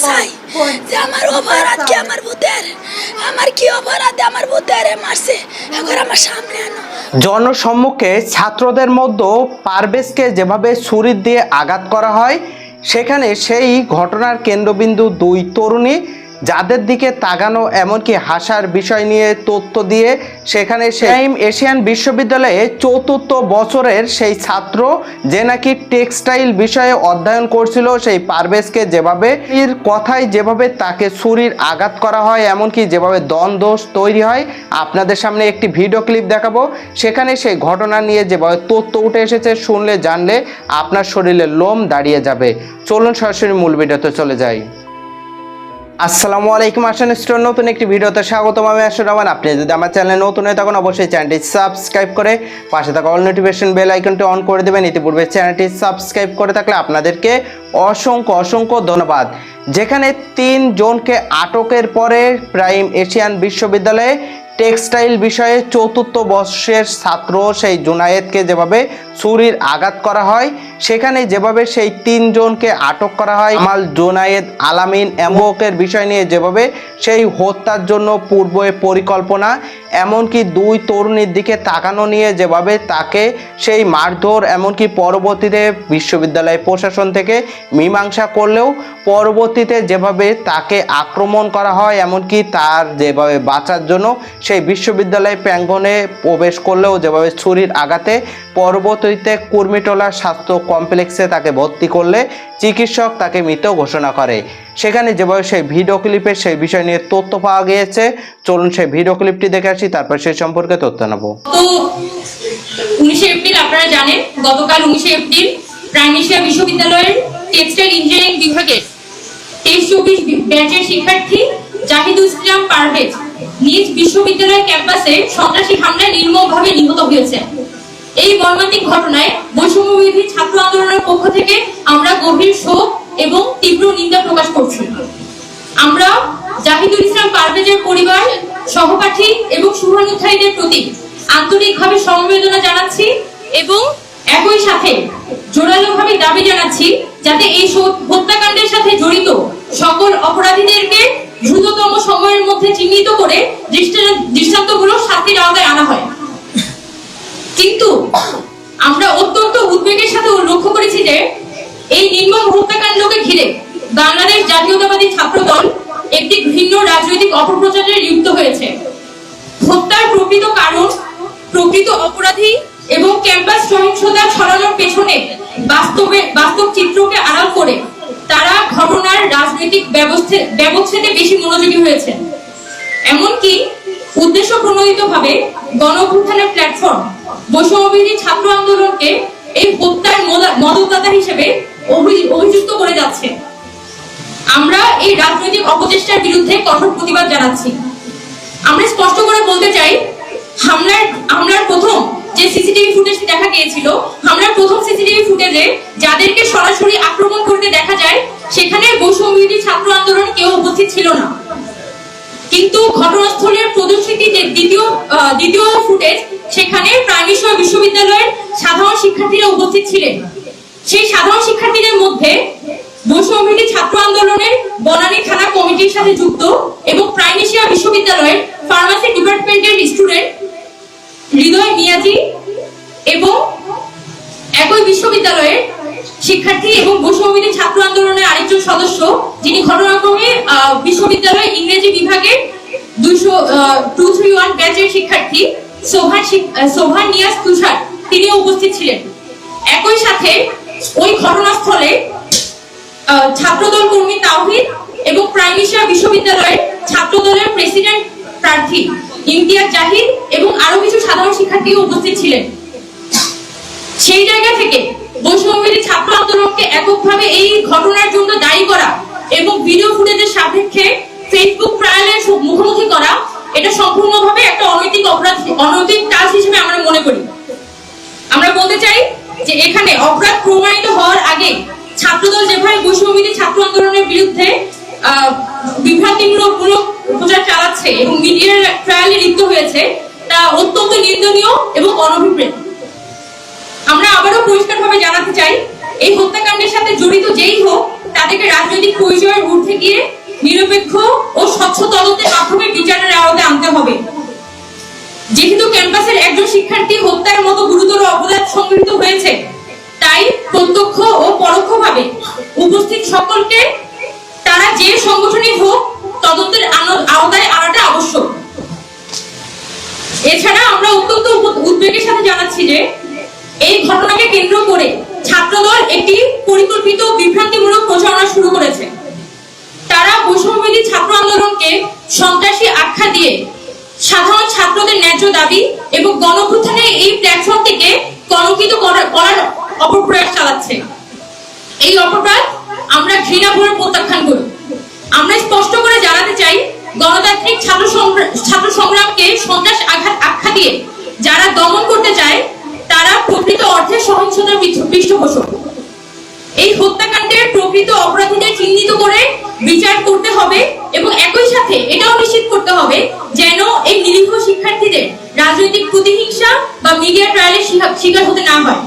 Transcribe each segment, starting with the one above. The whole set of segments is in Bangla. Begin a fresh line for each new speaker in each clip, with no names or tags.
চাই যে আমার অপরাধ কি আমার ভূতের? আমার কি অপরাধ আমার ভূতের মারছে? এখন আমার সামনে আনো।
জনসম্মুখে ছাত্রদের মধ্যে পারভেজকে যেভাবে ছুরি দিয়ে আঘাত করা হয় সেখানে সেই ঘটনার কেন্দ্রবিন্দু দুই তরুণী যাদের দিকে তাকানো এমনকি হাসার বিষয় নিয়ে তথ্য দিয়ে সেখানে সেই এশিয়ান বিশ্ববিদ্যালয়ে চতুর্থ বছরের সেই ছাত্র যে নাকি টেক্সটাইল বিষয়ে অধ্যয়ন করছিল, সেই পারভেজকে যেভাবে এর কথায় যেভাবে তাকে ছুরির আঘাত করা হয়, এমনকি যেভাবে দ্বন্দ্ব তৈরি হয়, আপনাদের সামনে একটি ভিডিও ক্লিপ দেখাবো। সেখানে সেই ঘটনা নিয়ে যেভাবে তথ্য উঠে এসেছে, শুনলে, জানলে আপনার শরীরে লোম দাঁড়িয়ে যাবে। চলুন সরাসরি মূল ভিডিওতে চলে যাই। আসসালামু আলাইকুম, আসান স্টোর নতুন একটি ভিডিওতে স্বাগতম। আমি আসর রহমান। আপনি যদি আমার চ্যানেলে নতুন হয়ে তখন অবশ্যই চ্যানেলটি সাবস্ক্রাইব করে পাশে থাকা অল নোটিফিকেশন বেল আইকনটি অন করে দেবেন। ইতিপূর্বে চ্যানেলটি সাবস্ক্রাইব করে থাকলে আপনাদেরকে অসংখ্য অসংখ্য ধন্যবাদ। যেখানে তিন জনকে আটকের পরে প্রাইম এশিয়ান বিশ্ববিদ্যালয়ে টেক্সটাইল বিষয়ে চতুর্থ বর্ষের ছাত্র সেই জুনায়েদকে যেভাবে ছুরির আঘাত করা হয়, সেখানে যেভাবে সেই তিনজনকে আটক করা হয়, আমাল জোনায়েদ আলামিন এমকের বিষয় নিয়ে যেভাবে সেই হত্যার জন্য পূর্বে পরিকল্পনা এমনকি দুই তরুণীর দিকে তাকানো নিয়ে যেভাবে তাকে সেই মারধর, এমনকি পরবর্তীতে বিশ্ববিদ্যালয় প্রশাসন থেকে মীমাংসা করলেও পরবর্তীতে যেভাবে তাকে আক্রমণ করা হয়, এমনকি তার যেভাবে বাঁচার জন্য সেই বিশ্ববিদ্যালয় প্রাঙ্গনে প্রবেশ করলেও যেভাবে ছুরির আঘাতে পরবর্তীতে কুর্মিটোলা স্বাস্থ্য কমপ্লেক্সে তাকে ভর্তি করলে চিকিৎসক তাকে মৃত ঘোষণা করে। সেখানে যেভাবে সেই ভিডিও ক্লিপের সেই বিষয় নিয়ে তথ্য পাওয়া গিয়েছে। চলুন সেই ভিডিও ক্লিপটি দেখে আসি, তারপর সেই সম্পর্কে তথ্য নেব।
উনিশে এপ্রিল আপনারা জানেন, গতকাল উনিশে এপ্রিল প্রাইম এশিয়া বিশ্ববিদ্যালয়ের টেক্সটাইল ইঞ্জিনিয়ারিং বিভাগের তেইশ চব্বিশ ব্যাচের শিক্ষার্থী জাহিদুল ইসলাম পারভেজ নিজ বিশ্ববিদ্যালয় ক্যাম্পাসে সন্ত্রাসী হামলায় নির্মমভাবে নিহত হয়েছে এই মর্মান্তিক ঘটনায় বৈষম্যবিধি ছাত্র আন্দোলনের পক্ষ থেকে আমরা গভীর শোক এবং তীব্র নিন্দা প্রকাশ করছি। আমরা জাহিদুল ইসলাম পারভেজের পরিবার, সহপাঠী এবং শুভানুধ্যায়ীদের প্রতি আন্তরিকভাবে সমবেদনা জানাচ্ছি এবং একই সাথে জোরালোভাবে দাবি জানাচ্ছি যাতে এই হত্যাকাণ্ডের সাথে জড়িত সকল অপরাধীদেরকে দ্রুততম সময়ের মধ্যে চিহ্নিত করে দৃষ্টা- দৃষ্টান্তমূলক শাস্তির আওতায় আনা হয়। কিন্তু আমরা অত্যন্ত উদ্বেগের সাথে লক্ষ্য করেছি যে এই নির্মম হত্যাকাণ্ডকে ঘিরে বাংলাদেশ জাতীয়তাবাদী ছাত্র দল একটি ভিন্ন রাজনৈতিক অপপ্রচারে লিপ্ত হয়েছে। হত্যার প্রকৃত কারণ, প্রকৃত অপরাধী এবং ক্যাম্পাস সহিংসতা ছড়ানোর পেছনে বাস্তবে, বাস্তব চিত্রকে আড়াল করে তারা ঘটনার রাজনৈতিক ব্যবচ্ছেদে বেশি মনোযোগী হয়েছে। এমনকি উদ্দেশ্য প্রণোদিত ভাবে গণঅভ্যুত্থানের প্ল্যাটফর্ম বৈষম্যবিরোধী ছাত্র আন্দোলনকে এই হত্যার মদা- মদতদাতা হিসেবে অভিযুক্ত করে যাচ্ছে। আমরা এই রাজনৈতিক অপচেষ্টার বিরুদ্ধে কঠোর প্রতিবাদ জানাচ্ছি। আমরা স্পষ্ট করে বলতে চাই, হামলার হামলার প্রথম যে সিসিটিভি ফুটেজ দেখা গিয়েছিল, হামলার প্রথম সিসিটিভি ফুটেজে যাদেরকে সরাসরি আক্রমণ করতে দেখা যায়, সেখানে বৈষম্যবিরোধী ছাত্র আন্দোলন কেউ উপস্থিত ছিল না। কিন্তু ঘটনাস্থলের প্রদর্শিত যে দ্বিতীয় দ্বিতীয় ফুটেজ, সেখানে প্রাইমেশ্বর বিশ্ববিদ্যালয়ের সাধারণ শিক্ষার্থীরা উপস্থিত ছিলেন। সেই সাধারণ শিক্ষার্থীদের মধ্যে বৈষম্যবিরোধী ছাত্র আন্দোলনের বনানী থানা কমিটির সাথে যুক্ত এবং প্রাইমেশিয়া বিশ্ববিদ্যালয়ের ফার্মাসি ডিপার্টমেন্টের স্টুডেন্ট হৃদয় মিয়াজি এবং একই বিশ্ববিদ্যালয়ের শিক্ষার্থী এবং বৈষম্যবিরোধী ছাত্র আন্দোলনের আরেকজন সদস্য যিনি ঘটনাক্রমে আহ, বিশ্ববিদ্যালয় ইংরেজি বিভাগের দুইশো টু থ্রি ওয়ান ব্যাচের শিক্ষার্থী আহ, সোভান নিয়াজ তুষার তিনিও উপস্থিত ছিলেন। একই সাথে ওই ঘটনাস্থলে ছাত্রদল কর্মী তাওহিদ এবং প্রাইমেশিয়া বিশ্ববিদ্যালয়ের ছাত্রদলের প্রেসিডেন্ট প্রার্থী ইমতিয়াজ জাহিদ এবং আরও কিছু সাধারণ শিক্ষার্থীও উপস্থিত ছিলেন। সেই জায়গা থেকে বৈষম্যবিরোধী ছাত্র আন্দোলনকে এককভাবে এই ঘটনার জন্য দায়ী করা এবং ভিডিও ফুটেজের সাপেক্ষে ফেসবুক ট্রায়ালের মুখোমুখি করা, এটা সম্পূর্ণভাবে একটা অনৈতিক অপরাধ অনৈতিক কাজ হিসেবে আমরা যেভাবে বৈষম্যবিধি ছাত্র আন্দোলনের বিরুদ্ধে বিভ্রান্তিমূলক চালাচ্ছে এবং মিডিয়ার ট্রায়ালে লিপ্ত হয়েছে, তা অত্যন্ত নিন্দনীয় এবং অনভিপ্রেত। আমরা আবারও পরিষ্কারভাবে জানাতে চাই, এই হত্যাকাণ্ডের সাথে জড়িত যেই হোক, তাদেরকে রাজনৈতিক পরিচয়ের ঊর্ধ্বে গিয়ে নিরপেক্ষ ও স্বচ্ছ তদন্তের মাধ্যমে বিচারের আওতায় আনতে হবে। যেহেতু ক্যাম্পাসের একজন শিক্ষার্থী হত্যার মতো গুরুতর অপরাধ সংঘটিত হয়েছে, তাই প্রত্যক্ষ ও উপস্থিত সকলকে, তারা যে সংগঠনই হোক, তদন্তের আওতায় আনাটা আবশ্যক। এছাড়া আমরা অত্যন্ত উদ্বেগের সাথে জানাচ্ছি যে, এই ঘটনাকে কেন্দ্র করে ছাত্রদল একটি পরিকল্পিত বিভ্রান্তিমূলক প্রচারণা শুরু করেছে। তারা বৈষম্যবিধি ছাত্র আন্দোলনকে সন্ত্রাসী আখ্যা দিয়ে সাধারণ ছাত্রদের ন্যায্য দাবি এবং গণঅভ্যুত্থানের এই প্ল্যাটফর্মটিকে কলঙ্কিত করা- করার অপপ্রয়াস চালাচ্ছে। এই অপরাধ আমরা ঘৃণা ভরে প্রত্যাখ্যান করি। আমরা স্পষ্ট করে জানাতে চাই, গণতান্ত্রিক ছাত্র ছাত্র সংগ্রামকে সন্ত্রাস আঘাত আখ্যা দিয়ে যারা দমন করতে চায়, তারা প্রকৃত অর্থে সহিংসতার পৃষ্ঠপোষক। এই হত্যাকাণ্ডের প্রকৃত অপরাধীদের চিহ্নিত করে বিচার করতে হবে এবং একই সাথে এটাও নিশ্চিত করতে হবে যেন এই নিরীহ শিক্ষার্থীদের রাজনৈতিক প্রতিহিংসা বা মিডিয়া ট্রায়ালের শিকার হতে না হয়।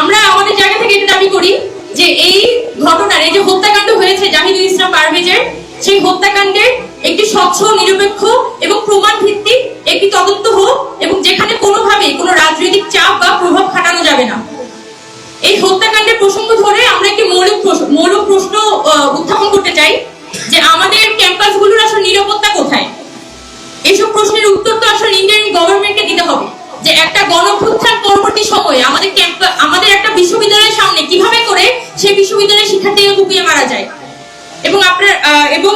আমরা আমাদের জায়গা থেকে এটা দাবি করি যে এই ঘটনার এই যে হত্যাকাণ্ড হয়েছে জাহিদুল ইসলাম পারভেজের, সেই হত্যাকাণ্ডের একটি স্বচ্ছ, নিরপেক্ষ এবং প্রমাণ ভিত্তিক একটি তদন্ত হোক এবং যেখানে কোনোভাবে কোনো রাজনৈতিক চাপ বা প্রভাব খাটানো যাবে না। এই হত্যাকাণ্ডের প্রসঙ্গ ধরে আমরা একটি মৌলিক মৌলিক প্রশ্ন উত্থাপন করতে চাই যে আমাদের ক্যাম্পাসগুলোর আসলে নিরাপত্তা কোথায়? এইসব প্রশ্নের উত্তর তো আসলে ইন্ডিয়ান গভর্নমেন্টকে দিতে হবে যে একটা গণভ্যুত্থান পরবর্তী সময়ে আমাদের ক্যাম্প আমাদের একটা বিশ্ববিদ্যালয়ের সামনে কীভাবে করে সেই বিশ্ববিদ্যালয়ের শিক্ষার্থীকে কুপিয়ে মারা যায়। এবং আপনার এবং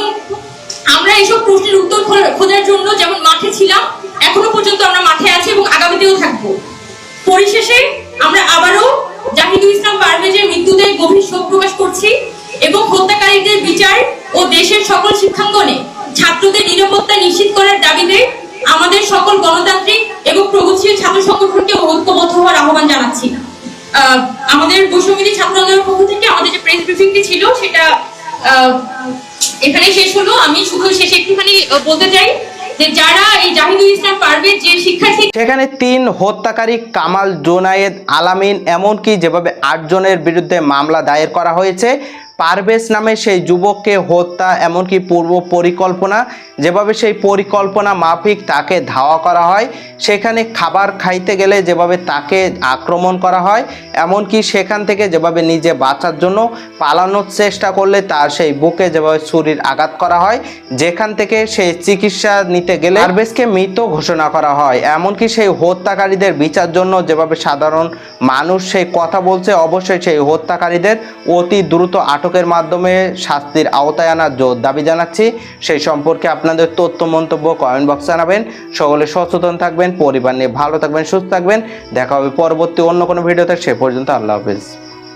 আমরা এইসব প্রশ্নের উত্তর খোঁজার জন্য যেমন মাঠে ছিলাম, এখনও পর্যন্ত আমরা মাঠে আছি এবং আগামীতেও থাকব। পরিশেষে আমরা আবারও জাহিদুল ইসলাম পারভেজের মৃত্যুতে গভীর শোক প্রকাশ করছি এবং হত্যাকারীদের বিচার ও দেশের সকল শিক্ষাঙ্গনে ছাত্রদের নিরাপত্তা নিশ্চিত করার দাবিতে আমাদের সকল গণতান্ত্রিক এবং প্রগতিশীল ছাত্র সংগঠনকে ঐক্যবদ্ধ হওয়ার আহ্বান জানাচ্ছি। আমাদের বৈষম্যবিধি ছাত্র আন্দোলনের পক্ষ থেকে আমাদের যে প্রেস ব্রিফিংটি ছিল, সেটা এখানে শেষ হলো। আমি শুধু শেষে একটুখানি বলতে চাই যে যারা এই জাহিদুল ইসলাম পারভেজ যে শিক্ষার্থী
সেখানে তিন হত্যাকারী, কামাল জোনায়েদ আলামিন, এমনকি যেভাবে আটজনের বিরুদ্ধে মামলা দায়ের করা হয়েছে পারভেজ নামে সেই যুবককে হত্যা, এমনকি পূর্ব পরিকল্পনা, যেভাবে সেই পরিকল্পনা মাফিক তাকে ধাওয়া করা হয়, সেখানে খাবার খাইতে গেলে যেভাবে তাকে আক্রমণ করা হয়, এমনকি সেখান থেকে যেভাবে নিজে বাঁচার জন্য পালানোর চেষ্টা করলে তার সেই বুকে যেভাবে ছুরির আঘাত করা হয়, যেখান থেকে সেই চিকিৎসা নিতে গেলে পারভেজকে মৃত ঘোষণা করা হয়। এমনকি সেই হত্যাকারীদের বিচার জন্য যেভাবে সাধারণ মানুষ সেই কথা বলছে, অবশ্যই সেই হত্যাকারীদের অতি দ্রুত আটকের মাধ্যমে শাস্তির আওতায় আনার জোর দাবি জানাচ্ছি। সেই সম্পর্কে আপনাদের তথ্য, মন্তব্য কমেন্ট বক্স জানাবেন। সকলে সচেতন থাকবেন, পরিবার নিয়ে ভালো থাকবেন, সুস্থ থাকবেন। দেখা হবে পরবর্তী অন্য কোনো ভিডিওতে। সে পর্যন্ত আল্লাহ হাফেজ।